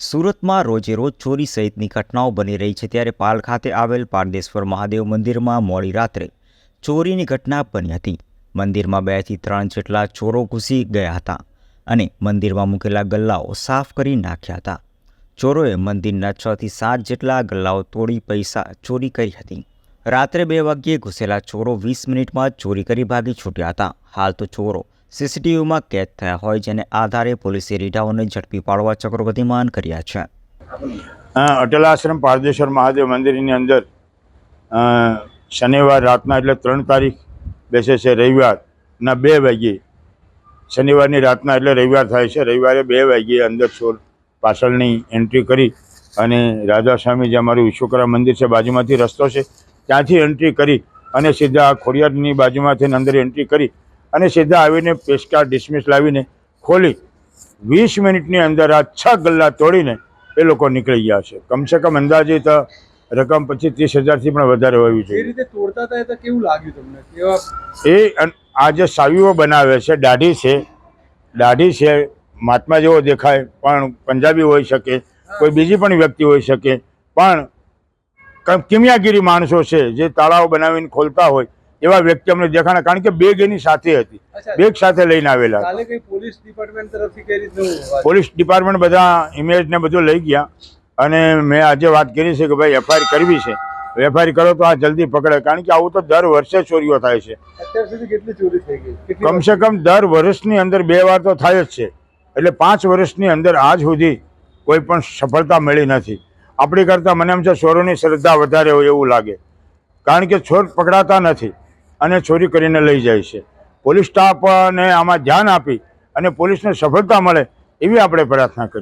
સુરતમાં રોજે રોજ ચોરી સહિતની ઘટનાઓ બની રહી છે ત્યારે પાલ ખાતે આવેલ પારદેશ્વર મહાદેવ મંદિરમાં મોડી રાત્રે ચોરીની ઘટના બની હતી. મંદિરમાં બેથી ત્રણ જેટલા ચોરો ઘૂસી ગયા હતા અને મંદિરમાં મૂકેલા ગલ્લાઓ સાફ કરી નાખ્યા હતા. ચોરોએ મંદિરના છથી સાત જેટલા ગલ્લાઓ તોડી પૈસા ચોરી કરી હતી. રાત્રે બે વાગ્યે ઘૂસેલા ચોરો વીસ મિનિટમાં ચોરી કરી ભાગી છૂટ્યા હતા. હાલ તો ચોરો સીસીટીવીમાં કેદ થયા હોય જેને આધારે પોલીસે રીઢાઓને ઝડપી પાડવા ચક્રો ગતિમાન કર્યા છે. અટલ આશ્રમ પારદેશ્વર મહાદેવ મંદિરની અંદર શનિવાર રાતના એટલે ત્રણ તારીખ બેસે છે રવિવારના બે વાગ્યે. શનિવારની રાતના એટલે રવિવાર થાય છે. રવિવારે બે વાગ્યે અંદર ચોર પાછળની એન્ટ્રી કરી અને રાધાસ્વામી જે અમારું વિશ્વકર્મા મંદિર છે, બાજુમાંથી રસ્તો છે, ત્યાંથી એન્ટ્રી કરી અને સીધા ખોડિયારની બાજુમાંથી અંદર એન્ટ્રી કરી અને સીધા આવીને પેસ્કા ડિસમિસ લાવીને ખોલી વીસ મિનિટની અંદર આ છ ગલ્લા તોડીને એ લોકો નીકળી ગયા છે. કમસે કમ અંદાજે તો રકમ પછી ત્રીસ હજારથી પણ વધારે હોવી એ જોઈએ. રીતે તોડતા હતા તો કેવું લાગ્યું તમને? કેવા એ આ જે સાવીઓ બનાવે છે દાઢી છે દાઢી છે મહાત્મા જેવો દેખાય પણ પંજાબી હોઈ શકે કોઈ બીજી પણ વ્યક્તિ હોઈ શકે પણ કિમિયાગીરી માણસો છે જે તાળાઓ બનાવીને ખોલતા હોય એવા વ્યક્તિ અમને દેખાણા કારણ કે બેગ એની સાથે હતી. બેગ સાથે લઈને આવેલા. પોલીસ ડિપાર્ટમેન્ટ તરફથી પોલીસ ડિપાર્ટમેન્ટ બધા ઇમેજ ને બધું લઈ ગયા. અને મેં આજે વાત કરી છે કે ભાઈ એફઆઈઆર કરવી છે. વેફારી કરો તો આ જલ્દી પકડે. કારણ કે આવું તો દર વર્ષે ચોરીઓ થાય છે. અત્યાર સુધી કેટલી ચોરી થઈ ગઈ? કમસે કમ દર વર્ષની અંદર બે વાર તો થાય જ છે. એટલે પાંચ વર્ષની અંદર આજ સુધી કોઈ પણ સફળતા મળી નથી. આપણી કરતાં મને એમ છે ચોરોની શ્રદ્ધા વધારે હોય એવું લાગે. કારણ કે ચોર પકડાતા નથી. અને ચોરી કરીને લઈ જાય છે. પોલીસ સ્ટાફને આમાં ધ્યાન આપી અને પોલીસને સફળતા મળે એવી આપણે પ્રાર્થના કરીએ.